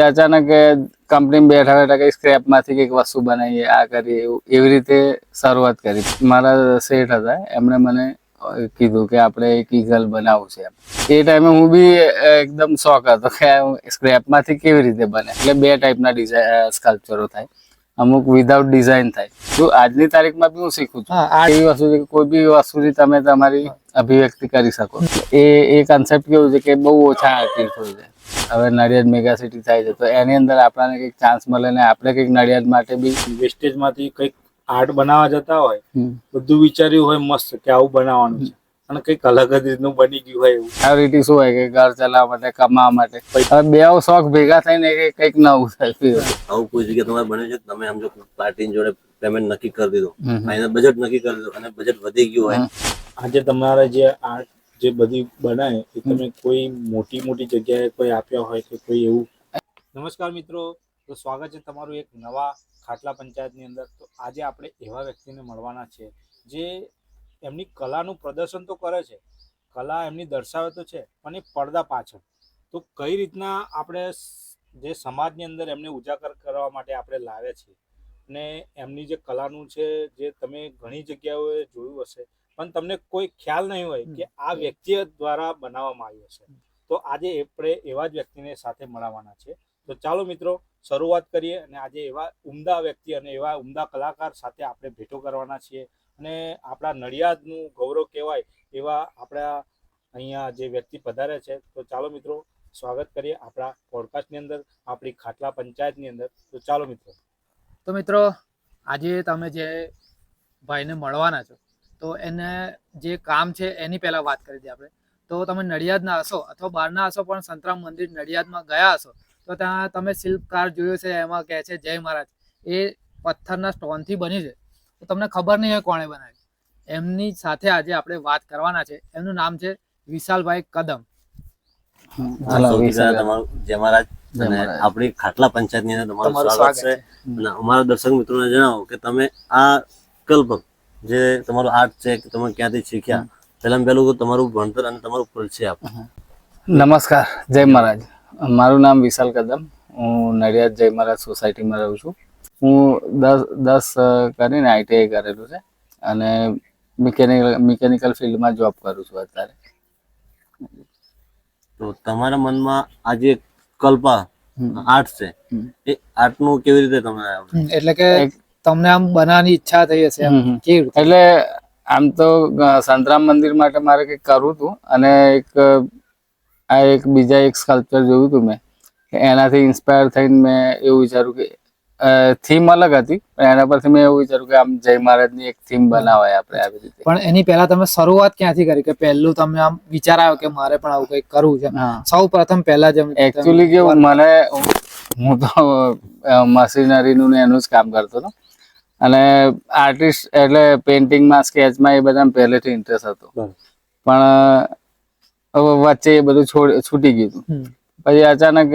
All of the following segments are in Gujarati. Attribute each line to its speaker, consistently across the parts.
Speaker 1: અચાનક કંપની બેઠા બેઠા કઈ સ્ક્રેપમાંથી કંઈક વસ્તુ બનાવીએ, આ કરીએ, એવું, એવી રીતે શરૂઆત કરી. મારા શેઠ હતા, એમણે મને કીધું કે આપણે એક ઈગલ બનાવવું છે. એ ટાઈમે હું બી એકદમ શોખ હતો કે સ્ક્રેપમાંથી કેવી રીતે બને? એટલે બે ટાઈપના ડિઝાઇન સ્કલ્પચરો થાય. અમુક વિધાઉટ ડિઝાઇન થાય. તો આજની તારીખમાં બી હું શીખું છું?
Speaker 2: આ
Speaker 1: એવી વસ્તુ છે કે કોઈ બી વસ્તુથી તમે તમારી અભિવ્યક્તિ કરી શકો. એ એ કન્સેપ્ટ કેવું છે કે બહુ ઓછા આર્ટિસ્ટ હોય છે. હવે નડિયાદ મેગા સિટી થાય છે તો એની અંદર આપણને કંઈક ચાન્સ મળે ને આપણે કંઈક નડિયાદ માટે બી
Speaker 3: વેસ્ટેજમાંથી કંઈક આર્ટ બનાવવા જતા હોય બધું વિચાર્યું હોય મસ્ત કે આવું બનાવવાનું છે. અને કંઈક અલગ જ રીતનું બની ગયું હોય એવું.
Speaker 1: ચેરિટી શું હોય કે ઘર ચલાવવા માટે કમાવા માટે? હવે બે શોખ ભેગા થઈને કે કંઈક નવું થાય
Speaker 4: આવું કોઈ જગ્યા તમારે બન્યું છે? તમે આમ જો પાર્ટી જોડે પેમેન્ટ નક્કી કરી દીધો. ફાઇનલ બજેટ નક્કી કરી દીધો અને બજેટ વધી ગયું હોય.
Speaker 3: આજે તમારા જે આર્ટ જે બધી બનાય એ તમે કોઈ મોટી મોટી જગ્યાએ કોઈ આપ્યા હોય કે કોઈ એવું? નમસ્કાર મિત્રો તો સ્વાગત છે તમારું એક નવા ખાટલા પંચાયતની અંદર. તો આજે આપણે એવા વ્યક્તિને મળવાના છે જે એમની કલાનું પ્રદર્શન તો કરે છે. કલા એમની દર્શાવે તો છે પણ એ પડદા પાછળ. તો કઈ રીતના આપણે જે સમાજની અંદર એમને ઉજાગર કરવા માટે આપણે લાવ્યા છીએ? અને એમની જે કલાનું છે જે તમે ઘણી જગ્યાઓએ જોયું હશે પણ તમને કોઈ ખ્યાલ નહીં હોય કે આ વ્યક્તિ દ્વારા બનાવવામાં આવ્યું હશે. તો આજે આપણે એવા જ વ્યક્તિને સાથે મળવાના છે. તો ચાલો મિત્રો શરૂઆત કરીએ અને આજે એવા ઉમદા વ્યક્તિ અને એવા ઉમદા કલાકાર સાથે આપણે ભેટો કરવાના છીએ. અને આપણા નડિયાદનું ગૌરવ કહેવાય એવા આપણા અહીંયા જે વ્યક્તિ પધારે છે. તો ચાલો મિત્રો, સ્વાગત કરીએ આપણા પોડકાસ્ટની અંદર, આપણી ખાટલા પંચાયતની અંદર. તો ચાલો મિત્રો.
Speaker 2: તો મિત્રો, આજે તમે જે ભાઈને મળવાના છો, તો એને જે કામ છે એની પહેલાં વાત કરી દઈએ આપણે. તો તમે નડિયાદના હશો અથવા બહારના હશો પણ સંતરામ મંદિર નડિયાદમાં ગયા હશો, તો ત્યાં તમે શિલ્પકાર જોયો છે, એમાં કહે છે, જય મહારાજ. એ પથ્થરના સ્ટોનથી બની છે. તો તમને ખબર નહીં હોય કોણે બનાવી એમની સાથે આજે આપણે વાત કરવાના છે. એમનું નામ છે વિશાલભાઈ કદમ.
Speaker 1: હાલો,
Speaker 4: સૌથી
Speaker 1: વિશાલ.
Speaker 4: પહેલા તમારું જય મહારાજ
Speaker 1: જય
Speaker 4: આપણી ખાટલા પંચાયતની અંદર તમારું
Speaker 2: તમારું
Speaker 4: સ્વાગત છે. અને અમારા દર્શક મિત્રોને જણાવો કે તમે આ કલ્પ જે તમારું આર્ટ છે કે તમે ક્યાંથી શીખ્યા? પહેલા પહેલું તો તમારું ભણતર અને તમારું પરિચય આપો.
Speaker 1: નમસ્કાર. જય મહારાજ. મારું નામ વિશાલ કદમ. હું નડિયાદ જય મહારાજ સોસાયટીમાં રહું છું. હું દસ દસ કરીને આઈટીઆઈ કરેલું છે અને મિકેનિકલ મિકેનિકલ ફિલ્ડમાં જોબ કરું છું અત્યારે.
Speaker 4: તો તમારા મનમાં આ જે કલ્પા આર્ટ છે. એ આર્ટનું કેવી રીતે તમે
Speaker 2: એટલે કે તમને આમ બનાવવાની ઈચ્છા થઈ હશે. કેવી
Speaker 1: એટલે આમ તો સંતરામ મંદિર માટે મારે કંઈક કરવું હતું અને એક આ એક બીજા એક સ્કલ્પચર જોયું હતું મેં. એનાથી ઇન્સ્પાયર થઈને મેં એવું વિચાર્યું કે થીમ અલગ હતી પણ એના પરથી મેં એવું વિચાર્યું કે આમ જય મહારાજની એક થીમ બનાવાય આપણે આવી રીતે.
Speaker 2: પણ એની પહેલા તમે શરૂઆત ક્યાંથી કરી? કે પહેલું તમે આમ વિચાર આવ્યો કે મારે પણ આવું કંઈક કરવું છે. સૌ પ્રથમ પહેલા જ
Speaker 1: એકચ્યુઅલી કેવું મને હું તો મશીનરીનું ને એનું જ કામ કરતો હતો. અને આર્ટિસ્ટ એટલે પેઇન્ટિંગમાં સ્કેચમાં એ બધામાં પહેલેથી ઇન્ટરેસ્ટ હતો. પણ વચ્ચે એ બધું છોડ છૂટી ગયું હતું. પછી અચાનક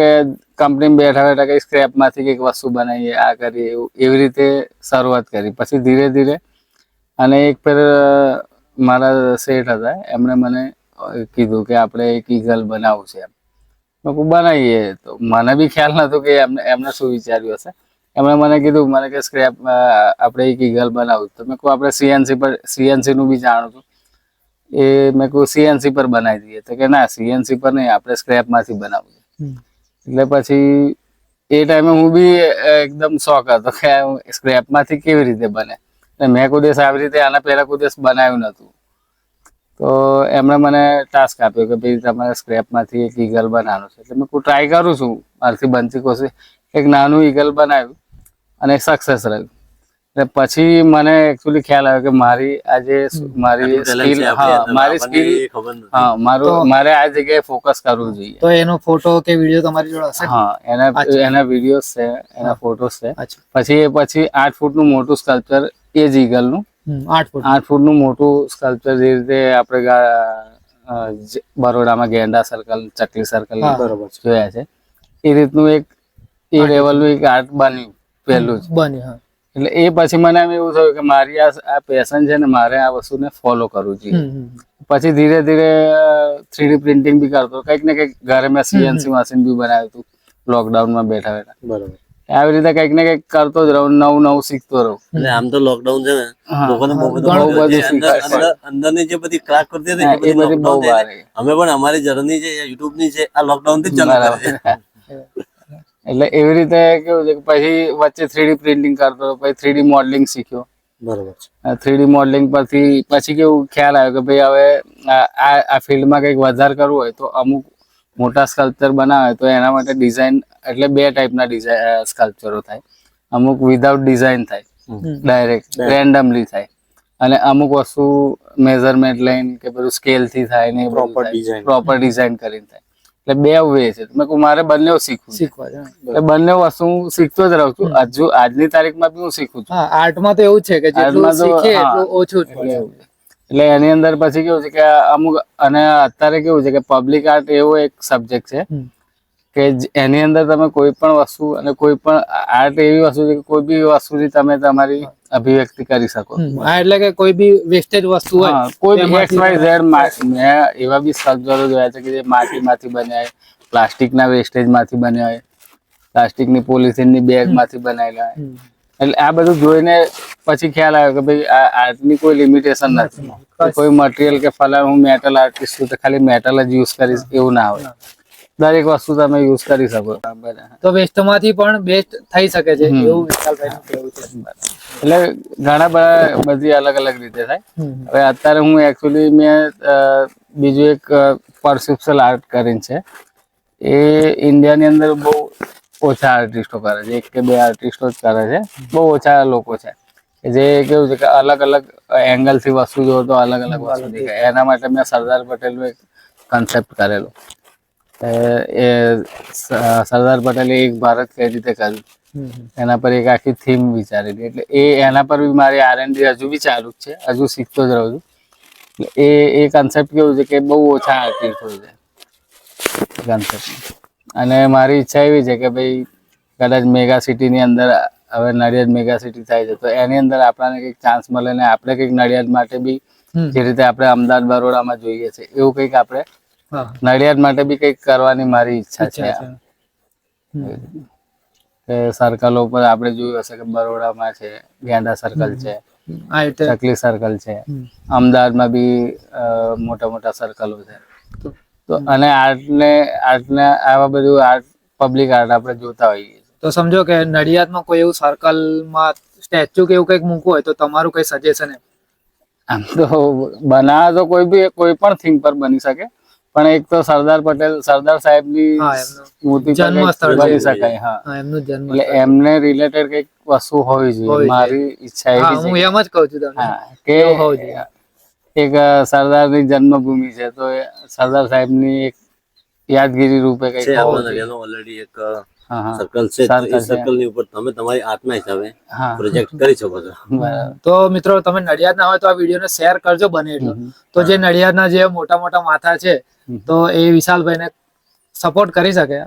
Speaker 1: કંપની બેઠા બેઠા કઈ સ્ક્રેપમાંથી કંઈક વસ્તુ બનાવીએ, આ કરીએ, એવું, એવી રીતે શરૂઆત કરી. પછી ધીરે ધીરે અને એક ફેર મારા શેઠ હતા, એમણે મને કીધું કે આપણે એક ઈગલ બનાવવું છે એમ. મેં કીધું, બનાવીએ. તો મને બી ખ્યાલ નતો કે એમને એમને શું વિચાર્યું હશે. એમણે મને કીધું, મને કે સ્ક્રેપ આપણે એક ઈગલ બનાવું તો મેં કહું આપણે સીએનસી પર સીએનસી નું બી જાણું છું. એ મેં કહું સીએનસી પર બનાવી દઈએ. તો કે, ના સીએનસી પર નહીં, આપણે સ્ક્રેપમાંથી બનાવવું. એટલે પછી એ ટાઈમે હું બી એકદમ શોખ હતો કે સ્ક્રેપમાંથી કેવી રીતે બને. એટલે મેં કોઈ દિવસ આવી રીતે આના પહેલા કોઈ બનાવ્યું નતું તો એમણે મને ટાસ્ક આપ્યો કે ભાઈ તમારે સ્ક્રેપમાંથી એક ઈગલ બનાવવાનું છે. એટલે મેં ટ્રાય કરું છું. મારથી બનતી કોશિશ, એક નાનું ઈગલ બનાવ્યું અને સક્સેસ રહ્યું. પછી મને એકચ્યુઅલી ખ્યાલ આવ્યો કે મારી આજે મારી સ્કિલ હા મારી સ્કિલ. હા મારું મારે આ જગ્યાએ ફોકસ કરવું જોઈએ.
Speaker 2: તો એનો ફોટો કે વીડિયો તમારી જોડે હશે?
Speaker 1: હા એના એના વીડિયો છે એના ફોટોસ છે. પછી એ પછી આઠ ફૂટનું મોટું સ્કલ્પચર એ જ ઈગલનું
Speaker 2: આઠ ફૂટ.
Speaker 1: આઠ ફૂટનું મોટું સ્કલ્પચર જે રીતે આપણે બરોડામાં ગેંડા સર્કલ ચકલી સર્કલ
Speaker 3: બરોબર
Speaker 1: જોયા છે. એ રીતનું એક એ લેવલનું એક આર્ટ બન્યું પહેલું જ.
Speaker 2: બન્યું હા.
Speaker 1: એટલે એ પછી મને એમ એવું થયું કે મારી આ આ પેશન છે ને મારે આ વસ્તુને ફોલો કરવું જોઈએ. પછી ધીરે ધીરે થ્રીડી પ્રિન્ટિંગ બી કરતો. કંઈક ને કંઈક ઘરે મેં સીએનસી મશીન બી બનાવ્યું હતું લોકડાઉનમાં બેઠા બેઠા.
Speaker 3: બરોબર.
Speaker 1: આવી રીતે કંઈક ને કંઈક કરતો જ રહું નવું નવું શીખતો રહું.
Speaker 4: આમ તો લોકડાઉન છે ને લોકોને બહુ બધું
Speaker 1: ઘણું
Speaker 4: જે
Speaker 1: બધું
Speaker 4: અંદર- ની અંદરની જે બધી ક્રાક કરતી હતી એ બધી
Speaker 1: બહુ
Speaker 4: અમે પણ અમારી જર્ની છે યુટ્યુબની છે આ લોકડાઉનથી ચાલુ
Speaker 1: બરાબર.
Speaker 4: કરી છે.
Speaker 1: એટલે એવી રીતે કેવું છે કે પછી વચ્ચે થ્રીડી પ્રિન્ટિંગ કરતો પછી થ્રીડી મોડલિંગ શીખ્યો.
Speaker 3: બરોબર છે.
Speaker 1: થ્રીડી મોડલિંગ પરથી પછી કેવું ખ્યાલ આવ્યો કે ભાઈ હવે આ આ- આ ફિલ્ડમાં કંઈક વધારે કરવું હોય તો અમુક મોટા સ્કલ્પચર બનાવે તો એના માટે ડિઝાઇન એટલે બે ટાઈપના ડિઝાઇન સ્કલ્પચરો થાય. અમુક વિધાઉટ ડિઝાઇન થાય. ડાયરેક્ટ રેન્ડમલી થાય. અને અમુક વસ્તુ મેઝરમેન્ટ લઈને કે બધું સ્કેલથી થાય ને
Speaker 3: પ્રોપર ડિઝાઇન
Speaker 1: પ્રોપર ડિઝાઇન કરીને થાય. એટલે બે વે છે. મેં કહું મારે બંને શીખવું
Speaker 2: શીખવા
Speaker 1: એટલે બંને વસ્તુ હું શીખતો જ રહું છું. હજુ આજની તારીખમાં બી હું શીખું છું.
Speaker 2: આર્ટમાં તો એવું છે કે જેટલું એટલું ઓછું.
Speaker 1: એટલે એની અંદર પછી કેવું છે કે અમુક અને અત્યારે કેવું છે કે પબ્લિક આર્ટ એવો એક સબ્જેક્ટ છે કે એની અંદર તમે કોઈ પણ વસ્તુ અને કોઈ પણ આર્ટ એવી વસ્તુ છે કે કોઈ બી વસ્તુથી તમે તમારી અભિવ્યક્તિ કરી શકો.
Speaker 2: એટલે કે કોઈ બી વેસ્ટેજ વસ્તુ હોય
Speaker 1: કોઈ બી એક્સ વાય ઝેડ મેં એવા બી સ્કલ્પચરો જોયા છે કે જે માટીમાંથી બન્યા હોય પ્લાસ્ટિકના વેસ્ટેજમાંથી બન્યા હોય પ્લાસ્ટિકની પોલિથીનની બેગમાંથી બનાવેલા હોય. એટલે આ બધું જોઈને પછી ખ્યાલ આવ્યો કે ભાઈ આ આર્ટની કોઈ લિમિટેશન નથી. કોઈ મટીરિયલ કે ફલા હું મેટલ આર્ટિસ્ટ છું તો ખાલી મેટલ જ યુઝ કરીશ એવું ના હોય. દરેક વસ્તુ તમે યુઝ કરી શકો. બરાબર.
Speaker 2: તો વેસ્ટમાંથી પણ બેસ્ટ થઈ શકે છે એવું વિશાલભાઈનું કહેવું છે.
Speaker 1: એટલે ઘણા બધા બધી અલગ અલગ રીતે થાય. હવે અત્યારે હું એકચ્યુઅલી મેં બીજું એક પરસેપ્શલ આર્ટ કરીને છે. એ ઇન્ડિયાની અંદર બહુ ઓછા આર્ટિસ્ટો કરે છે. એક કે બે આર્ટિસ્ટો જ કરે છે. બહુ ઓછા લોકો છે. જે કેવું છે કે અલગ અલગ એંગલથી વસ્તુ જોવો તો અલગ અલગ વસ્તુ દેખાય. એના માટે મેં સરદાર પટેલનો એક કન્સેપ્ટ કરેલો. એ સરદાર પટેલે એક ભારત કઈ રીતે કર્યું. એના પર એક આખી થીમ વિચારેલી. એટલે એ એના પર બી મારી આર એન હજુ બી ચાલુ છે. હજુ શીખતો જ રહું છું. એટલે એ એ કન્સેપ્ટ કેવું છે કે બહુ ઓછા આર્ટિસ્ટ છે કન્સેપ્ટ અને મારી ઈચ્છા એવી છે કે ભાઈ કદાચ મેગા સિટીની અંદર હવે નડિયાદ મેગા સિટી થાય છે તો એની અંદર આપણને કંઈક ચાન્સ મળે ને આપણે કંઈક નડિયાદ માટે બી જે રીતે આપણે અમદાવાદ બરોડામાં જોઈએ છે એવું કંઈક આપણે નડિયાદ માટે બી કંઈક કરવાની મારી ઈચ્છા છે. કે સર્કલો ઉપર આપણે જોયું હશે કે બરોડામાં છે ગેંડા સર્કલ છે ચકલી સર્કલ છે. અમદાવાદમાં બી મોટા મોટા સર્કલો છે.
Speaker 2: તો-
Speaker 1: તો અને આર્ટને આર્ટને આવા બધું આર્ટ પબ્લિક આર્ટ આપણે જોતા હોઈએ
Speaker 2: તો સમજો કે નડિયાદમાં કોઈ એવું સર્કલમાં સ્ટેચ્યુ કે એવું કંઈક મૂકવું હોય તો તમારું કઈ સજેશન
Speaker 1: આમ તો બનાવે તો કોઈ બી કોઈ પણ થીમ પર બની શકે. પણ એક તો સરદાર પટેલ સરદાર સાહેબની મૂર્તિ બની શકાય હા.
Speaker 2: હા એમનું જન્મ
Speaker 1: એટલે એમને રિલેટેડ કંઈક વસ્તુ હોવી જોઈએ મારી ઈચ્છા એવી
Speaker 2: હું એમ જ કહું છું તમને.
Speaker 1: કે. એક સરદારની જન્મભૂમિ છે તો સરદાર સાહેબની એક યાદગીરી રૂપે કંઈક
Speaker 4: ઓલરેડી એક સર્કલ છે સર્કલની ઉપર તમે તમારી આર્ટના હિસાબે પ્રોજેક્ટ કરી શકો છો.
Speaker 2: તો મિત્રો તમે નડિયાદ ના હોય તો આ વિડીયોને શેર કરજો બને એટલો. તો જે નડિયાદના જે મોટા મોટા માથા છે. તો એ વિશાલભાઈને સપોર્ટ કરી શકે.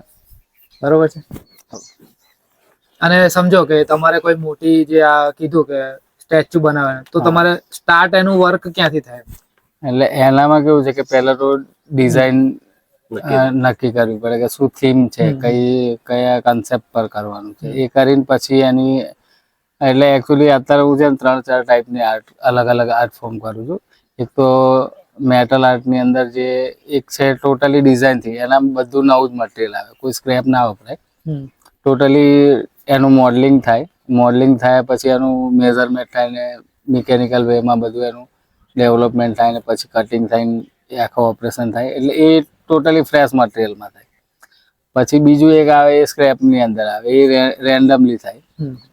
Speaker 2: બરોબર છે? અને સમજો કે તમારે કોઈ મોટી જે આ કીધું કે સ્ટેચ્યુ બનાવે તો તમારે સ્ટાર્ટ એનું વર્ક ક્યાંથી થાય?
Speaker 1: એટલે એનામાં કેવું છે કે પહેલા તો ડિઝાઇન
Speaker 4: નક્કી.
Speaker 1: કરવી પડે કે શું થીમ છે કઈ કયા કન્સેપ્ટ પર કરવાનું છે. એ કરીને પછી એની એટલે એકચ્યુઅલી અત્યારે હું છે ને ત્રણ ચાર ટાઈપની આર્ટ અલગ અલગ આર્ટ ફોર્મ કરું છું. એક તો મેટલ આર્ટની અંદર જે એક છે ટોટલી ડિઝાઇનથી એના બધું નવું જ મટીરિયલ આવે. કોઈ સ્ક્રેપ ના વપરાય. ટોટલી એનું મોડલિંગ થાય. મોડલિંગ થાય પછી એનું મેઝરમેન્ટ થાય ને મિકેનિકલ વેમાં બધું એનું ડેવલપમેન્ટ થાય ને પછી કટિંગ થઈને એ આખો ઓપરેશન થાય. એટલે એ ટોટલી ફ્રેશ મટીરિયલમાં થાય. પછી બીજું એક આવે એ સ્ક્રેપની અંદર આવે. એ રેન્ડમલી થાય.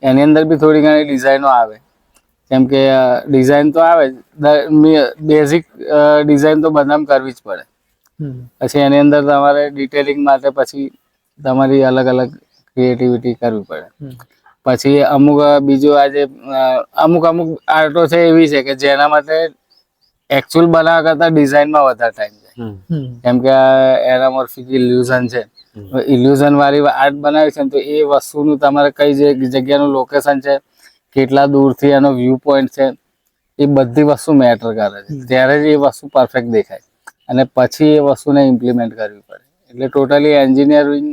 Speaker 1: એની અંદર બી થોડી ઘણી ડિઝાઇનો આવે. કેમ કે ડિઝાઇન તો આવે બેઝિક ડિઝાઇન તો બધામાં કરવી જ પડે. પછી એની અંદર તમારે ડિટેલિંગ માટે પછી તમારી અલગ અલગ ક્રિએટિવિટી કરવી પડે. પછી અમુક બીજું આજે અમુક અમુક આર્ટો છે એવી છે કે જેના માટે એકચ્યુઅલ બનાવવા કરતા ડિઝાઇનમાં વધારે ટાઈમ જાય. કેમ કે એનામોર્ફિક ઇલ્યુઝન છે. ઇલ્યુઝન વાળી આર્ટ બનાવી છે ને તો એ વસ્તુનું તમારે કઈ જે જગ્યાનું લોકેશન છે કેટલા દૂરથી એનો વ્યૂ પોઈન્ટ છે એ બધી વસ્તુ મેટર કરે છે. ત્યારે જ એ વસ્તુ પરફેક્ટ દેખાય. અને પછી એ વસ્તુને ઇમ્પ્લિમેન્ટ કરવી પડે. એટલે ટોટલી એન્જિનિયરિંગ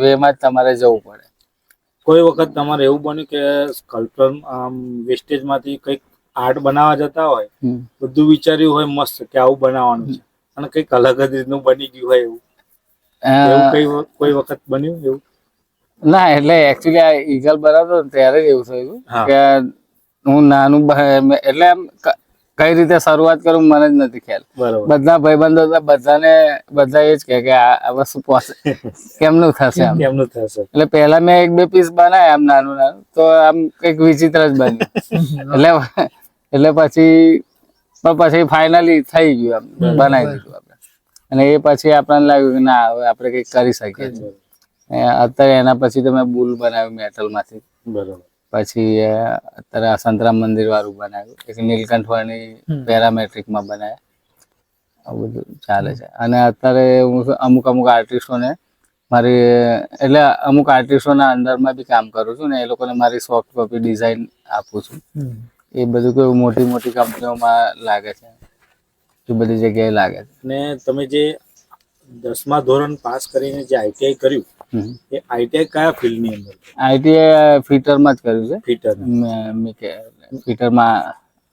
Speaker 1: વેમાં જ તમારે જવું પડે.
Speaker 3: કોઈ વખત તમારે એવું બન્યું કે સ્કલ્પચર આમ વેસ્ટેજ કંઈક આર્ટ બનાવવા જતા હોય બધું વિચાર્યું હોય મસ્ત કે આવું બનાવવાનું છે. અને કંઈક અલગ જ રીતનું બની ગયું હોય એવું. એવું કઈ કોઈ વખત બન્યું એવું?
Speaker 1: ના એટલે એકચ્યુઅલી આ ઈગલ બરાબર ત્યારે જ એવું થયું કે હું નાનું એટલે આમ કઈ રીતે શરૂઆત કરું મને જ નથી ખ્યાલ. બધા ભાઈબંધો બધાને બધા એ જ કે આ વસ્તુ કેમનું થશે
Speaker 3: કેમનું થશે?
Speaker 1: એટલે પહેલા મેં એક બે પીસ બનાવ્યા આમ નાનું નાનું તો આમ કંઈક વિચિત્ર જ બન્યું. એટલે એટલે પછી પણ પછી ફાઇનલી થઈ ગયું આમ બનાવી દીધું આપણે. અને એ પછી આપણને લાગ્યું કે ના હવે આપણે કંઈક કરી શકીએ. અત્યારે એના પછી તો મેં બુલ બનાવ્યું મેટલમાંથી. માંથી
Speaker 3: બરોબર.
Speaker 1: પછી અત્યારે આ સંતરામ મંદિર વાળું બનાવ્યું. એક નીલકંઠ વાળની પેરામેટ્રિકમાં બનાવ્યા. આવું બધું ચાલે છે. અને અત્યારે હું અમુક અમુક આર્ટિસ્ટોને મારી એટલે અમુક આર્ટિસ્ટોના અંડરમાં બી કામ કરું છું ને એ લોકોને મારી સોફ્ટ કોપી ડિઝાઇન આપું છું. એ બધું કેવું મોટી મોટી કંપનીઓમાં લાગે છે. એ બધી જગ્યાએ લાગે છે.
Speaker 3: અને તમે જે દસમા ધોરણ પાસ કરીને જે આઈટીઆઈ કર્યું. એ આઈટીઆઈ કયા ફિલ્ડની અંદર?
Speaker 1: આઈટીઆઈ ફિટરમાં જ કર્યું છે.
Speaker 3: ફિટર
Speaker 1: ફિટરમાં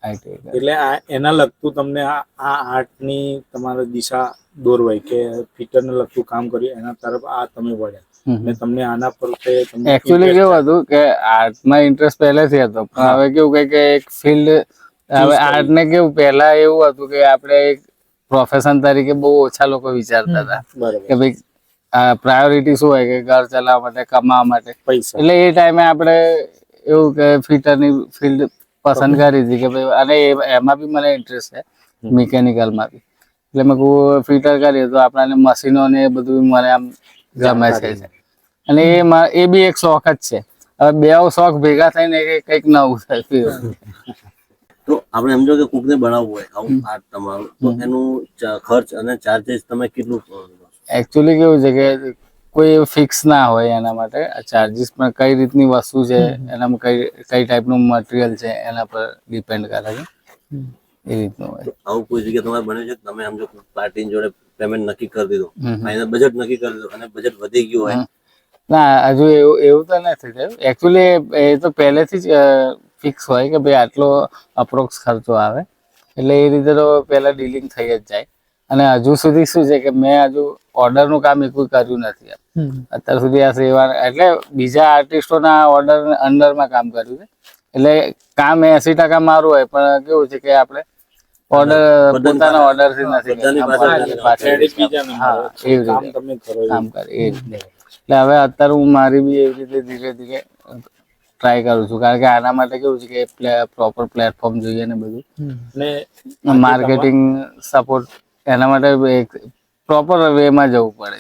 Speaker 1: આઈટીઆઈ
Speaker 3: એટલે આ એના લગતું તમને આ આર્ટ આર્ટની તમારા દિશા દોરવાય કે ફિટરને લગતું કામ કર્યું એના તરફ આ તમે વળ્યા. અને તમને આના પર
Speaker 1: એકચ્યુઅલી કેવું હતું કે આર્ટમાં ઇન્ટરેસ્ટ પહેલેથી હતો પણ હવે કેવું કે- એક ફિલ્ડ હવે આર્ટ ને કેવું પહેલા એવું હતું કે આપણે એક પ્રોફેશન તરીકે બહુ ઓછા લોકો વિચારતા હતા.
Speaker 3: બરોબર.
Speaker 1: કે ભાઈ પ્રાયોરિટી શું હોય કે ઘર ચલાવવા માટે કમાવા માટે?
Speaker 3: પૈસા.
Speaker 1: એટલે એ ટાઈમે આપણે એવું કે ફિટરની ફિલ્ડ પસંદ કરી હતી કે ભાઈ અને એમાં બી મને ઇન્ટરેસ્ટ છે મિકેનિકલમાં બી. એટલે મેં કહું ફિટર કરીએ તો આપણને મશીનો ને એ બધું મને આમ ગમે છે. અને એ એ બી એક શોખ જ છે. હવે બે શોખ ભેગા થઈને કંઈક કંઈક નવું થાય.
Speaker 4: તો આપણે સમજો કે કોકને બનાવવું હોય આવું આર્ટ તમારું તો એનું ખર્ચ અને ચાર્જેસ તમે કેટલું?
Speaker 1: એકચ્યુઅલી કેવું છે કે કોઈ ફિક્સ ના હોય એના માટે ચાર્જિસ પણ કઈ રીતની વસ્તુ છે એનામાં કઈ કઈ ટાઈપનું મટીરિયલ છે એના પર ડિપેન્ડ કરે છે. એ રીતનું હોય.
Speaker 4: આવું કોઈ જગ્યા તમારે બન્યું છે? તમે તમે સમજો પાર્ટી જોડે પેમેન્ટ નક્કી કરી દીધું. ફાઇનલ બજેટ નક્કી કરી દીધું અને બજેટ વધી ગયું હોય.
Speaker 1: ના હજુ એવું એવું તો નથી થયું. એકચ્યુઅલી એ તો પહેલેથી જ ફિક્સ હોય કે ભાઈ આટલો અપ્રોક્સ ખર્ચો આવે. એટલે એ રીતે તો પહેલા ડીલિંગ થઈ જ જાય. અને હજુ સુધી શું છે કે મેં હજુ ઓર્ડરનું કામ એકલું કર્યું નથી અત્યાર સુધી આ સેવા એટલે બીજા આર્ટિસ્ટોના ઓર્ડર અંડરમાં કામ કર્યું છે. એટલે કામ એસી ટકા મારું હોય પણ કેવું છે કે આપણે ઓર્ડર પોતાના ઓર્ડરથી નથી
Speaker 3: કામ. કરો
Speaker 1: કામ કરે એટલે હવે અત્યારે હું મારી બી એવી રીતે ધીરે ધીરે ટ્રાય કરું છું. કારણ કે આના માટે કેવું છે કે પ્રોપર પ્લેટફોર્મ જોઈએ ને બધું. માર્કેટિંગ સપોર્ટ એના માટે એક પ્રોપર વેમાં જવું પડે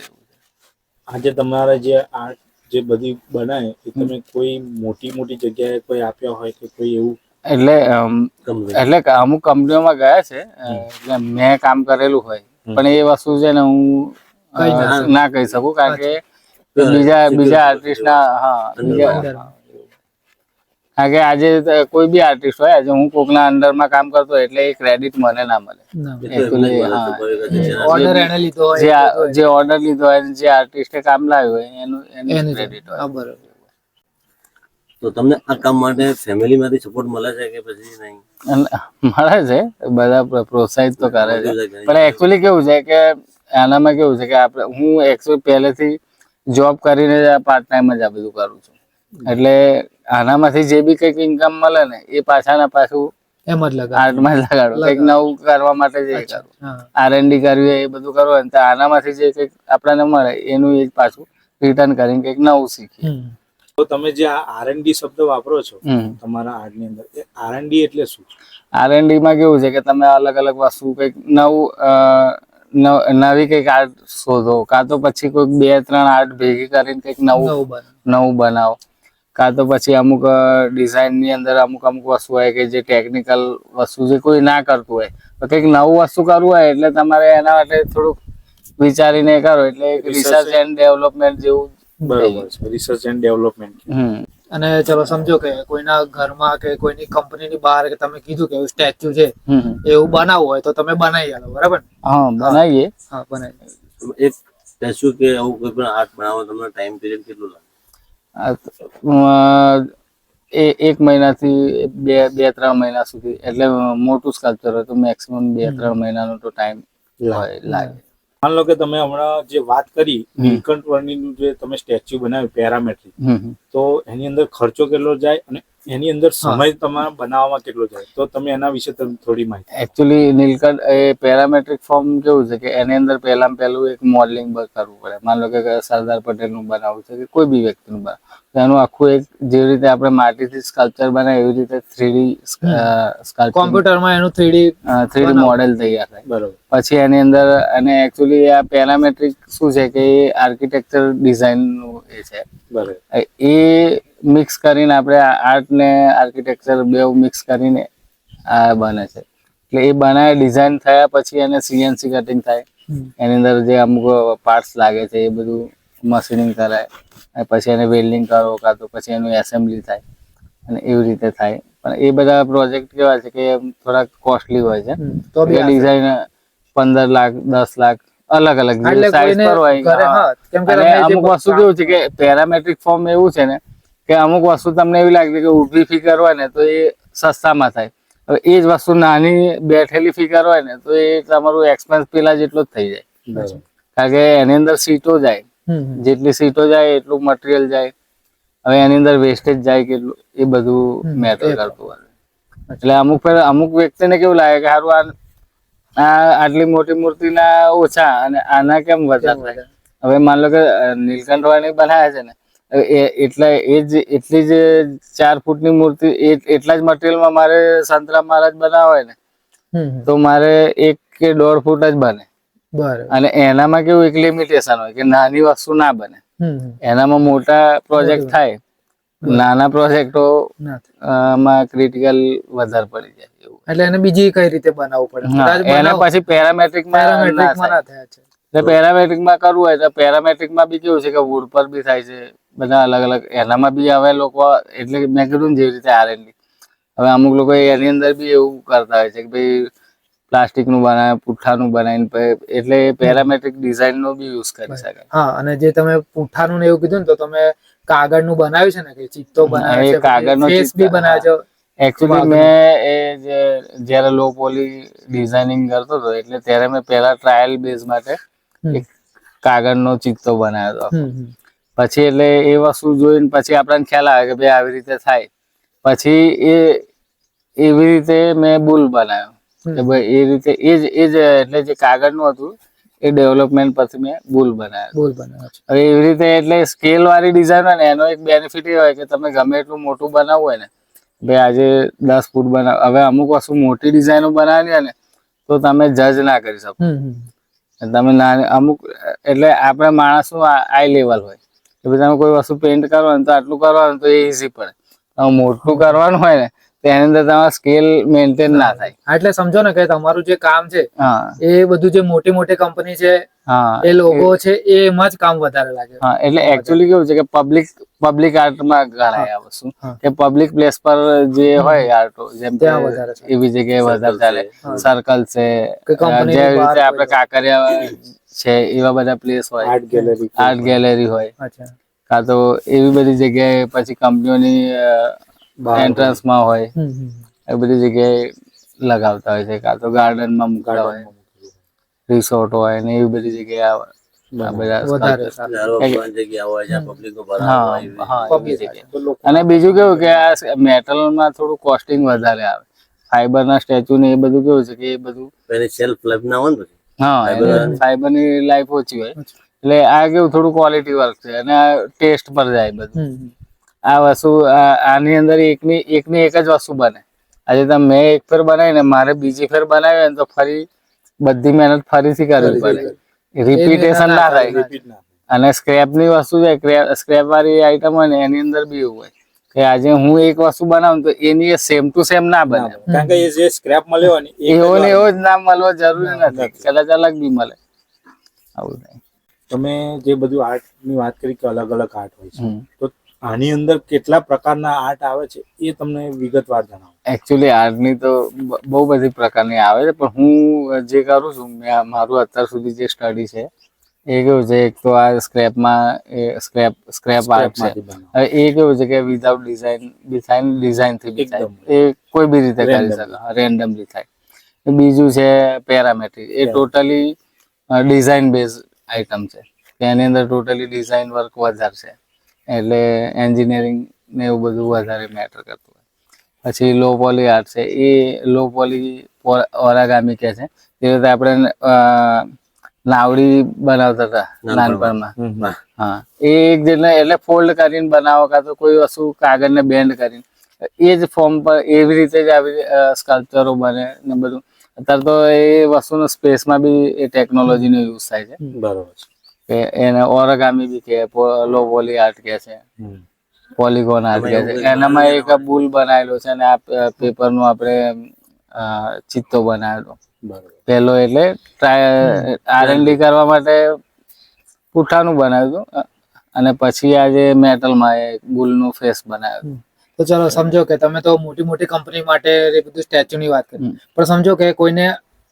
Speaker 3: આજે તમારા જે આર્ટ જે બધી બનાય એ તમે કોઈ મોટી મોટી જગ્યાએ કોઈ આપ્યા હોય કે કોઈ એવું
Speaker 1: એટલે એટલે અમુક કંપનીઓમાં ગયા છે એટલે મેં કામ કરેલું હોય. પણ એ વસ્તુ છે ને હું
Speaker 2: ના-
Speaker 1: ના કહી શકું કારણ કે બીજા બીજા આર્ટિસ્ટ ના હા બીજા કારણ કે આજે કોઈ બી આર્ટિસ્ટ હોય આજે હું કોકના અંડરમાં કામ કરતો એટલે એ ક્રેડિટ મને ના મળે.
Speaker 2: ઓર્ડર લીધો હોય
Speaker 1: જે ઓર્ડર લીધો હોય જે આર્ટિસ્ટે કામ લાવ્યું હોય એનું એનું ક્રેડિટ હોય.
Speaker 4: તો તમને આ કામ માટે ફેમિલી સપોર્ટ મળે છે કે પછી નહીં?
Speaker 1: મળે છે બધા પ્રોત્સાહિત તો કરે છે. પણ એકચ્યુઅલી કેવું છે કે આનામાં કેવું છે કે આપણે હું એકચ્યુઅલી પહેલેથી જોબ કરીને પાર્ટ ટાઈમ જ આ બધું કરું છું. એટલે આનામાંથી જે બી કંઈક ઇન્કમ મળે ને એ પાછાના પાછું
Speaker 2: એમ જ લગા
Speaker 1: આર્ટમાં જ લગાડો. કંઈક નવું કરવા માટે જે કરું.
Speaker 2: હા.
Speaker 1: આર એન ડી કરવી એ બધું કરવું હોય તો આનામાંથી જે કંઈક આપણને મળે એનું એ જ પાછું રિટર્ન કરીને કંઈક નવું શીખીએ.
Speaker 3: તો તમે જે આ આરએનડી શબ્દ વાપરો છો તમારા આર્ટની અંદર એ આરએનડી એટલે શું
Speaker 1: આર એનમાં કેવું છે કે તમે અલગ અલગ વસ્તુ કંઈક નવું અ, નવી કંઈક આર્ટ શોધો કાં તો પછી કોઈક બે ત્રણ આર્ટ ભેગી કરીને કંઈક નવું
Speaker 2: નવું
Speaker 1: નવું બનાવો. કાં તો પછી અમુક ડિઝાઇનની અંદર અમુક અમુક વસ્તુ હોય કે જે ટેકનિકલ વસ્તુ જે કોઈ ના કરતું હોય. તો કંઈક નવું વસ્તુ કરવું હોય એટલે તમારે એના માટે થોડુંક વિચારીને કરો. એટલે રિસર્ચ એન્ડ ડેવલપમેન્ટ જેવું
Speaker 3: બરાબર છે. Research and development
Speaker 1: hmm.
Speaker 2: અને ચલો સમજો કે કોઈના ઘરમાં કે કોઈની કંપનીની બહાર કે તમે કીધું કે સ્ટેચ્યુ છે એવું બનાવવું હોય તો તમે બનાવી આલો બરાબર?
Speaker 1: હા બનાવીએ.
Speaker 2: હા બનાવી.
Speaker 4: એક સ્ટેચ્યુ કે આવું કોઈ પણ આર્ટ બનાવવા તમને ટાઈમ પીરિયડ કેટલું લાગે?
Speaker 1: એ એક મહિનાથી બે બે ત્રણ મહિના સુધી એટલે મોટું સ્કલ્પચર હોય તો મેક્સિમમ બે ત્રણ મહિનાનો તો ટાઈમ લાગે
Speaker 3: માન લો કે તમે હમણાં જે વાત કરી. નીલકંઠ વર્ણીનું જે તમે સ્ટેચ્યુ બનાવ્યું પેરામેટ્રિક. તો એની અંદર ખર્ચો કેટલો જાય અને એની અંદર સમય તમારા બનાવવામાં કેટલો જાય તો તમે એના વિશે તમે થોડી માહિતી
Speaker 1: એકચ્યુઅલી નીલકંઠ એ પેરામેટ્રિક ફોર્મ કેવું છે કે એની અંદર પહેલામાં પહેલું એક મોડલિંગ કરવું પડે. માન લો કે સરદાર પટેલનું બનાવવું છે કે કોઈ બી વ્યક્તિનું બનાવ. એનું આખું એક જેવી રીતે આપણે માટીથી સ્કલ્પચર બનાવે એવી રીતે થ્રીડી સ્કલ્પચર
Speaker 2: કોમ્પ્યુટરમાં એનું થ્રીડી
Speaker 1: થ્રીડી મોડેલ તૈયાર થાય.
Speaker 3: બરોબર.
Speaker 1: પછી એની અંદર અને એકચ્યુઅલી આ પેરામેટ્રિક શું છે કે એ આર્કિટેક્ચર ડિઝાઇનનું એ છે. એ મિક્સ કરીને આપણે આર્ટ ને આર્કિટેક્ચર બે મિક્સ કરીને આ બને છે. એટલે એ બનાવે ડિઝાઇન થયા પછી એને સીએનસી કટિંગ થાય. એની અંદર જે અમુક પાર્ટ્સ લાગે છે એ બધું મશીનિંગ કરાય. અને પછી એને વેલ્ડિંગ કરો કાં તો પછી એનું એસેમ્બલી થાય. અને એવી રીતે થાય. પણ એ બધા પ્રોજેક્ટ કેવા છે કે થોડાક કોસ્ટલી હોય છે.
Speaker 2: તો
Speaker 1: ડિઝાઇન પંદર લાખ દસ લાખ અલગ અલગ સાઈઝ પર હોય અને અમુક વસ્તુ કેવું છે કે પેરામેટ્રિક ફોર્મ એવું છે ને કે અમુક વસ્તુ તમને એવી લાગે કે ઊભી ફિગર હોય ને તો એ સસ્તામાં થાય. હવે એ જ વસ્તુ નાની બેઠેલી ફિગર હોય ને તો એ તમારું એક્સપેન્સ પેલા જેટલો જ થઈ જાય. કારણ કે એની અંદર સીટો જાય. જેટલી સીટો જાય એટલું મટીરિયલ જાય. હવે એની અંદર વેસ્ટેજ જાય કેટલું એ બધું મેટર કરતું હોય. એટલે અમુક અમુક વ્યક્તિને કેવું લાગે કે સારું આ આ આટલી મોટી મૂર્તિના ઓછા અને આના કેમ વધારે? હવે માન લો કે નીલકંઠ વાણી બનાવે છે ને એટલા એ જ એટલી જ ચાર ફૂટની મૂર્તિ એ- એટલા જ મટીરિયલમાં મારે સંતરામ મહારાજ બનાવે ને. તો મારે એક કે દોઢ ફૂટ જ બને.
Speaker 2: બરાબર.
Speaker 1: અને એનામાં કેવું એક લિમિટેશન હોય કે નાની વસ્તુ ના બને. એનામાં મોટા પ્રોજેક્ટ થાય નાના પ્રોજેક્ટો
Speaker 2: ના
Speaker 1: માં ક્રિટિકલ વધારે પડી જાય.
Speaker 2: એટલે એને બીજી કઈ રીતે બનાવવું પડે?
Speaker 1: એને પછી પેરામેટ્રિક
Speaker 2: parametric માં ના થાય છે
Speaker 1: એટલે પેરામેટ્રિકમાં કરવું હોય તો પેરામેટ્રિકમાં બી કેવું છે કે વુડ પર બી થાય છે બધા અલગ અલગ. એનામાં બી હવે લોકો એટલે મેં કીધું જેવી રીતે આરએનડી હવે અમુક લોકો એની અંદર બી એવું કરતા હોય છે કે ભાઈ પ્લાસ્ટિકનું બનાવે પુઠ્ઠાનું બનાવીને એટલે પેરામેટ્રિક ડિઝાઇન નો બી યુઝ કરી શકાય.
Speaker 2: હા અને જે તમે પુઠ્ઠાનું ને એવું કીધું ને તો તમે કાગળનું બનાવ્યું છે ને કે ચિત્તો બનાવે છે
Speaker 1: કાગળનો
Speaker 2: ફેસ બી બનાવે છે
Speaker 1: એકચ્યુઅલી મેં એ જે જ્યારે લો પોલી ડિઝાઇનિંગ કરતો હતો એટલે ત્યારે મેં પહેલા ટ્રાયલ બેઝ માટે. એક કાગળનો ચિત્તો બનાવ્યો હતો. પછી એટલે એ વસ્તુ જોઈને પછી આપણને ખ્યાલ આવે કે ભાઈ આવી રીતે થાય. પછી એ એવી રીતે મેં બુલ બનાવ્યો. કે ભાઈ એ રીતે એ જ એ જ એટલે જે કાગળનું હતું એ ડેવલપમેન્ટ પછી મેં બુલ બનાવ્યો.
Speaker 2: બુલ બનાવ્યો
Speaker 1: હવે એવી રીતે એટલે સ્કેલ વાળી ડિઝાઇન હોય ને એનો એક બેનિફિટ એ હોય કે તમે ગમે એટલું મોટું બનાવવું હોય ને ભાઈ આજે દસ ફૂટ બનાવ હવે અમુક વસ્તુ મોટી ડિઝાઇનો બનાવી ને તો તમે જજ ના કરી શકો. તમે નાની અમુક એટલે આપણે માણસનું આઈ લેવલ હોય. કે ભાઈ તમે કોઈ વસ્તુ પેન્ટ કરવાનું તો આટલું કરવાનું તો એ ઈઝી પડે. મોટું કરવાનું હોય ને તેની એની અંદર તમારા સ્કેલ મેન્ટેન ના થાય.
Speaker 2: એટલે સમજો ને કે તમારું જે કામ છે એ બધું જે મોટી મોટી કંપની છે એ લોકો છે એ એમાં જ કામ વધારે લાગે.
Speaker 1: એટલે એકચ્યુઅલી કેવું છે કે પબ્લિક પબ્લિક આર્ટમાં ગણાય આ વસ્તુ. કે પબ્લિક પ્લેસ પર જે હોય આર્ટો જેમ કે. એવી જગ્યાએ વધારે ચાલે. સર્કલ છે.
Speaker 2: બહાર
Speaker 1: રીતે આપણે કાંકરિયા છે એવા બધા પ્લેસ હોય.
Speaker 3: આર્ટ ગેલેરી
Speaker 1: આર્ટ ગેલેરી હોય. કાં તો એવી બધી જગ્યાએ પછી કંપનીઓની એન્ટ્રન્સમાં હોય.
Speaker 2: હમ, હમ.
Speaker 1: એ બધી જગ્યાએ લગાવતા હોય છે. કાં તો ગાર્ડનમાં મૂકતા હોય. રિસોર્ટ હોય. ને એવી બધી જગ્યાએ
Speaker 4: નો
Speaker 1: અને બીજું કેવું કે આ મેટલમાં થોડું કોસ્ટિંગ વધારે આવે. ફાઈબરના સ્ટેચ્યુ ને એ બધું કેવું છે કે એ બધું
Speaker 4: એની સેલ્ફ લાઈફ ના હોય
Speaker 1: હા
Speaker 4: Fiber-
Speaker 1: ફાઈબરની લાઈફ ઓછી હોય. એટલે આ કેવું થોડું ક્વોલિટી વર્ક છે અને આ ટેસ્ટ પર જાય બધું. આ વસ્તુ આ- આની અંદર એકની એકની એક જ વસ્તુ બને. આજે તમે મેં એક ફેર બનાવી ને મારે બીજી ફેર બનાવી ને તો ફરી બધી મહેનત ફરીથી કરવી પડે. રિપીટેશન ના થાય. અને સ્ક્રેપની વસ્તુ છે સ્ક્રેપ વાળી આઈટમ હોય ને એની અંદર બી એવું હોય. કે આજે હું એક વસ્તુ બનાવું તો એની સેમ ટુ સેમ ના બને.
Speaker 3: કારણ કે એ જે સ્ક્રેપ મળ્યો ને
Speaker 1: એવો ને
Speaker 3: જ
Speaker 1: એવો જ ના મળવો જરૂરી નથી. કદાચ અલગ બી મળે. આવું થાય.
Speaker 3: તમે જે બધું આર્ટની વાત કરી કે અલગ અલગ આર્ટ હોય છે તો આની અંદર કેટલા પ્રકારના આર્ટ આવે છે એ તમને વિગતવાર જણાવો.
Speaker 1: એકચ્યુઅલી આર્ટની તો બહુ બધી પ્રકારની આવે છે પણ હું જે કરું છું મેં મારું અત્યાર સુધી જે સ્ટડી છે એ કેવું છે એક તો આ સ્ક્રેપમાં સ્ક્રેપ સ્ક્રેપ આર્ટ છે. એ કેવું છે કે વિધાઉટ ડિઝાઇન ડિઝાઇન ડિઝાઇનથી બી એ કોઈ બી રીતે કરી. શકે રેન્ડમલી થાય. બીજું છે પેરામેટ્રિક એ ટોટલી ડિઝાઇન બેઝ આઇટમ છે. એની અંદર ટોટલી ડિઝાઇન વર્ક વધારે છે. એટલે એન્જિનિયરિંગ ને એવું બધું વધારે મેટર કરતું હોય. પછી લો પોલી આર્ટ છે એ લો પોલી ઓરાગામી કે છે. તે રીતે આપણે નાવડી બનાવતા હતા
Speaker 4: નાનપણમાં.
Speaker 1: હા. એ એક જેટલે એટલે ફોલ્ડ કરીને બનાવો કાં તો કોઈ વસ્તુ કાગળને બેન્ડ કરીને. એ જ ફોર્મ પર એવી રીતે જ આવી સ્કલ્પચરો બને ને બધું. અત્યારે તો એ વસ્તુનો સ્પેસમાં બી એ ટેકનોલોજીનો યુઝ થાય છે.
Speaker 3: બરોબર છે.
Speaker 1: કે એને ઓરગામી બી કે લો વોલી આર્ટ કે છે. પોલિગોન આર્ટ કે છે. એનામાં એક બુલ બનાવેલો છે અને આ પેપરનું આપણે ચિત્તો બનાવેલો. પેલો એટલે આરએનડી કરવા માટે પુઠ્ઠાનું બનાવ્યું હતું. અને પછી આજે મેટલમાં એ બુલનું ફેસ બનાવ્યું.
Speaker 2: તો ચલો સમજો કે તમે તો મોટી મોટી કંપની માટે એ બધું સ્ટેચ્યુ ની વાત કરી. પણ સમજો કે કોઈને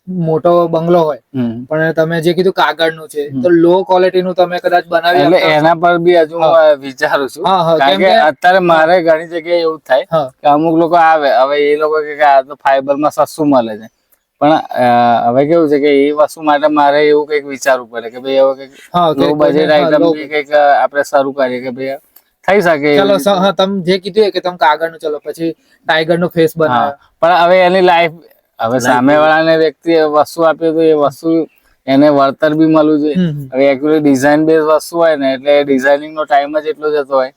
Speaker 2: મોટો બંગલો હોય. પણ તમે જે કીધું કાગળનું છે તો લો ક્વોલિટી નું તમે કદાચ બનાવી
Speaker 1: એટલે એના પર બી હજુ વિચારું છું. કારણ કે અત્યારે મારે ઘણી જગ્યાએ એવું થાય કે અમુક લોકો આવે. હવે એ લોકો કે આ તો ફાઈબરમાં સસ્તું મળે છે. પણ હવે કેવું છે કે એ વસ્તુ માટે મારે એવું કંઈક વિચારવું પડે કે ભાઈ હવે કંઈક લો બજેટ આઈટમ કંઈક આપણે શરૂ કરીએ કે ભાઈ થઈ શકે
Speaker 2: ચલો તમે જે કીધું કે તમે કાગળનું ચલો પછી ટાઈગરનું ફેસ
Speaker 1: હા
Speaker 2: બનાવ્યો
Speaker 1: પણ હવે એની લાઈફ હવે સામે વાળાને વ્યક્તિ વસ્તુ આપે તો એ વસ્તુ એને વળતર બી મળવું જોઈએ. હવે એકચ્યુઅલી ડિઝાઇન બેઝ વસ્તુ હોય ને એટલે ડિઝાઇનિંગ નો ટાઈમ જ એટલો જતો હોય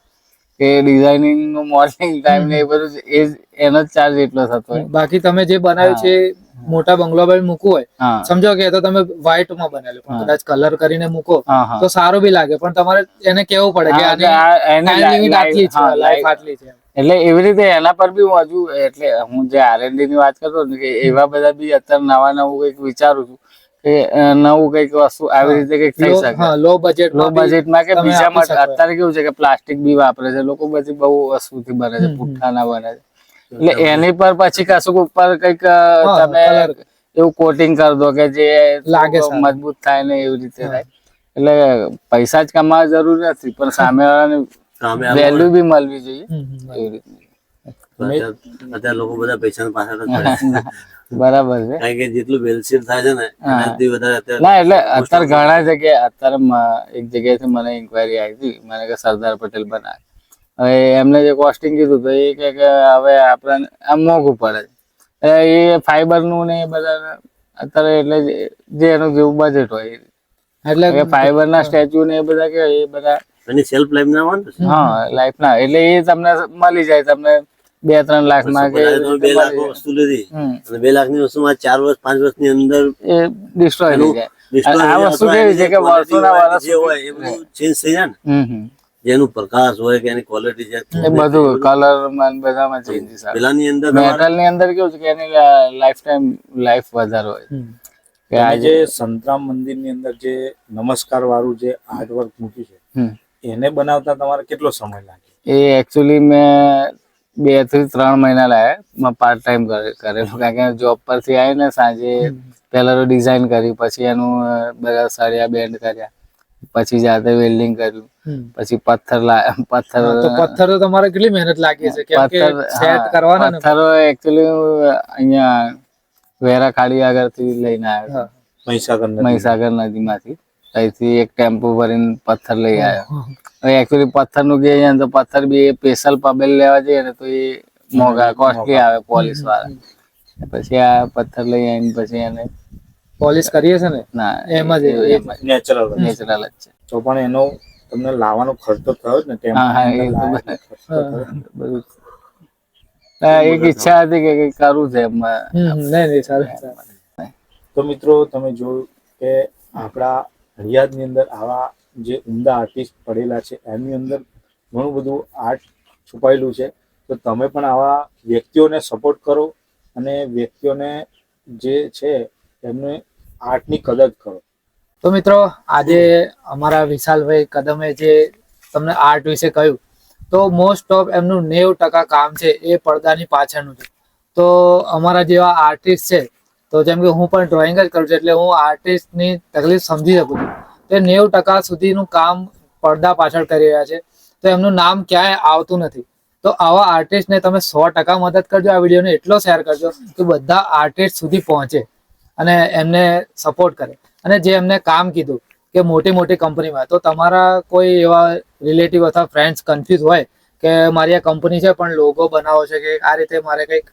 Speaker 1: કે ડિઝાઇનિંગનું મોર્નિંગ ટાઈમ ને એ બધું એ એનો જ ચાર્જ એટલો થતો હોય.
Speaker 2: બાકી તમે જે બનાવ્યું છે મોટા બંગલો ભાઈ મૂકવું હોય સમજો કે તો તમે વ્હાઈટમાં બનાવેલું પણ કદાચ કલર કરીને મૂકો તો સારું બી લાગે પણ તમારે એને કેવું પડે કે
Speaker 1: આજે
Speaker 2: આની આટલી છે લાઈફ આટલી છે.
Speaker 1: એટલે એવી રીતે એના પર બી હું હજુ એટલે હું જે આરએનડી ની વાત કરતો ને કે એવા બધા બી અત્યારે નવા નવું કંઈક વિચારું છું કે અ, નવું કંઈક વસ્તુ આવી રીતે કંઈક થઈ
Speaker 2: લો
Speaker 1: શકે
Speaker 2: હા લો બજેટ
Speaker 1: લો બજેટમાં કે
Speaker 2: તમે
Speaker 1: બીજા
Speaker 2: આપી
Speaker 1: માટે
Speaker 2: શકો એમ.
Speaker 1: અત્યારે કેવું છે કે પ્લાસ્ટિક બી વાપરે છે લોકો બધી બહુ વસ્તુથી બને છે
Speaker 2: હમ, હમ.
Speaker 1: પુઠ્ઠાના બને છે એટલે એની પર પછી કશુંક ઉપર કંઈક અ,
Speaker 2: હા,
Speaker 1: તમે
Speaker 2: colour.
Speaker 1: એવું કોટિંગ કરી દો કે જે
Speaker 2: લાગે
Speaker 1: થોડું
Speaker 2: સારું.
Speaker 1: મજબૂત થાય ને એવી રીતે
Speaker 2: હા.
Speaker 1: થાય એટલે પૈસા જ કમાવા જરૂર નથી પણ સામે વેલ્યુ બી મળવી જોઈએ. એવી રીતે
Speaker 4: અત્યારે લોકો બધા પૈસા પાછળ.
Speaker 1: બરાબર છે.
Speaker 4: કારણ કે જેટલું વેલસીર થાય છે ને એનાથી વધારે અત્યારે
Speaker 1: ના એટલે અત્યારે ઘણા જગ્યાએ અત્યારે એક જગ્યાએથી મને ઇન્કવાયરી આવી હતી. મને કે સરદાર પટેલ બનાવે. હવે એમને જે કોસ્ટિંગ કીધું તો એ કે કે હવે આપણને આમ મોંઘું પડે એ ફાઈબરનું ને એ બધા અત્યારે એટલે જે- એનું જેવું બજેટ હોય
Speaker 2: એટલે
Speaker 1: કે fiber ના સ્ટેચ્યુ ને એ બધા કે એ બધા
Speaker 4: એની સેલ્ફ લાઈફ ના હોય
Speaker 1: હા લાઈફ ના. એટલે એ તમને મળી જાય તમને બે ત્રણ લાખમાં કે
Speaker 4: બે લાખ વસ્તુ લીધી. અને બે લાખની વસ્તુમાં ચાર વર્ષ પાંચ વર્ષની અંદર
Speaker 1: એ ડિસ્ટ્રોય થઈ જાય. આ વસ્તુ કેવી છે
Speaker 4: જે
Speaker 1: કે વર્ષોના
Speaker 4: હોય,
Speaker 1: વર્ષ
Speaker 4: જે હોય એ બધું ચેન્જ થઈ જાય ને.
Speaker 1: હમ હમ.
Speaker 4: જેનું પ્રકાશ હોય કે એની ક્વોલિટી છે.
Speaker 1: એ બધું કલરમાં બધામાં ચેન્જીસ આવે
Speaker 4: પેલાની અંદર
Speaker 1: મેટલની અંદર કેવું છે કે એની લાઈફ ટાઈમ લાઈફ વધારે હોય. કે આજે
Speaker 3: સંતરામ મંદિરની અંદર જે નમસ્કાર વાળું જે આર્ટવર્ક મૂક્યું છે
Speaker 1: હમ.
Speaker 3: એને બનાવતા તમારે કેટલો સમય લાગે?
Speaker 1: એ એકચ્યુઅલી મેં બેથી ત્રણ મહિના લાયા. પાર્ટ ટાઈમ કરેલું. કારણ કે જોબ પરથી આવીને સાંજે પહેલા તો ડિઝાઇન કરી પછી એનું બધા સળિયા બેન્ડ કર્યા. પછી જાતે વેલ્ડિંગ કર્યું. પછી પથ્થર પથ્થર
Speaker 2: પથ્થર તો તમારે કેટલી મહેનત લાગી છે કેમ કે
Speaker 1: પથ્થર
Speaker 2: સેટ કરવાના
Speaker 1: પથ્થરો એકચ્યુઅલી અહીંયા વેરા ખાડી આગળથી લઈને આવ્યો.
Speaker 3: મહીસાગર નદી
Speaker 1: મહીસાગર નદીમાંથી. ત્યાંથી એક ટેમ્પો ભરીને પથ્થર લઈ આવ્યો. એકચુઅલી પથ્થરનું કે તો પથ્થર બી એ સ્પેશિયલ પબેલ લેવા જઈએ ને તો એ મોંઘા કોસ્ટલી આવે પોલીસવાળા. પછી આ પથ્થર લઈ આવીને પછી એને
Speaker 2: પોલીસ કરીએ છે ને?
Speaker 1: ના
Speaker 2: એમ જ
Speaker 3: નેચરલ
Speaker 1: નેચરલ જ. છે.
Speaker 3: તો પણ એનો તમને લાવવાનો ખર્ચો થયો જ ને
Speaker 1: હા. બધું. એક ઈચ્છા હતી કે કંઈક કરવું છે એમાં.
Speaker 2: નહીં નહીં સારું સારું.
Speaker 3: તો મિત્રો તમે જોયું કે આપણા નડિયાદની અંદર આવા જે ઉમદા આર્ટિસ્ટ પડેલા છે, એમની અંદર ઘણું બધું આર્ટ છુપાયેલું છે. તો તમે પણ આવા વ્યક્તિઓને સપોર્ટ કરો અને વ્યક્તિઓને જે છે, એમને આર્ટની કદર કરો.
Speaker 2: તો મિત્રો, આજે અમારા વિશાલભાઈ કદમે જે તમને આર્ટ વિશે કહ્યું, તો મોસ્ટ ઓફ એમનું નેવ ટકા કામ છે એ પડદાની પાછળનું છે. તો અમારા જેવા આર્ટિસ્ટ છે તો જેમ કે હું પણ ડ્રોઈંગ જ કરું છું, એટલે હું આર્ટિસ્ટની તકલીફ સમજી શકું છું. તે નેવું ટકા સુધીનું કામ પડદા પાછળ કરી રહ્યા છે. તો એમનું નામ ક્યાંય આવતું નથી. તો આવા આર્ટિસ્ટને તમે સો ટકા મદદ કરજો, આ વિડીયોને એટલો શેર કરજો કે બધા આર્ટિસ્ટ સુધી પહોંચે અને એમને સપોર્ટ કરે. અને જે એમને કામ કીધું કે મોટી મોટી કંપનીમાં તો તમારા કોઈ એવા રિલેટિવ અથવા ફ્રેન્ડ્સ કન્ફ્યુઝ હોય કે મારી આ કંપની છે, પણ લોગો બનાવો છે કે આ રીતે મારે કંઈક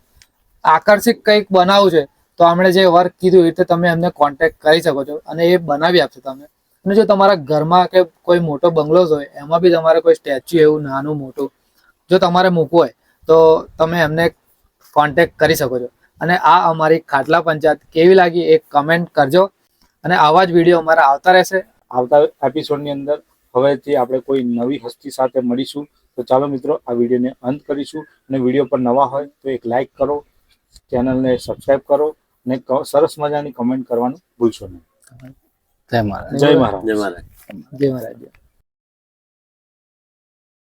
Speaker 2: આકર્ષિત કંઈક બનાવવું છે તો આપણે જે વર્ક કીધું એ રીતે તમે એમને કોન્ટેક્ટ કરી શકો છો અને એ બનાવી આપશે તમે અને જો તમારા ઘરમાં કે કોઈ મોટો બંગલોઝ હોય, એમાં બી તમારે કોઈ સ્ટેચ્યુ એવું નાનું મોટું જો તમારે મૂકવું હોય, તો તમે એમને કોન્ટેક્ટ કરી શકો છો. અને આ અમારી ખાટલા પંચાયત કેવી લાગી એ કમેન્ટ કરજો. અને આવા જ વીડિયો અમારા આવતા રહેશે.
Speaker 3: આવતા એપિસોડની અંદર હવેથી આપણે કોઈ નવી હસ્તી સાથે મળીશું. તો ચાલો મિત્રો, આ વિડીયોને અંત કરીશું. અને વીડિયો પર નવા હોય તો એક લાઇક કરો. ચેનલને સબસ્ક્રાઈબ કરો. ક- સરસ મજાની કમેન્ટ કરવાનું ભૂલશો નહીં.
Speaker 1: જય મહારાજ.
Speaker 3: જય મહારાજ.
Speaker 4: જય મહારાજ.
Speaker 2: જય મહારાજ.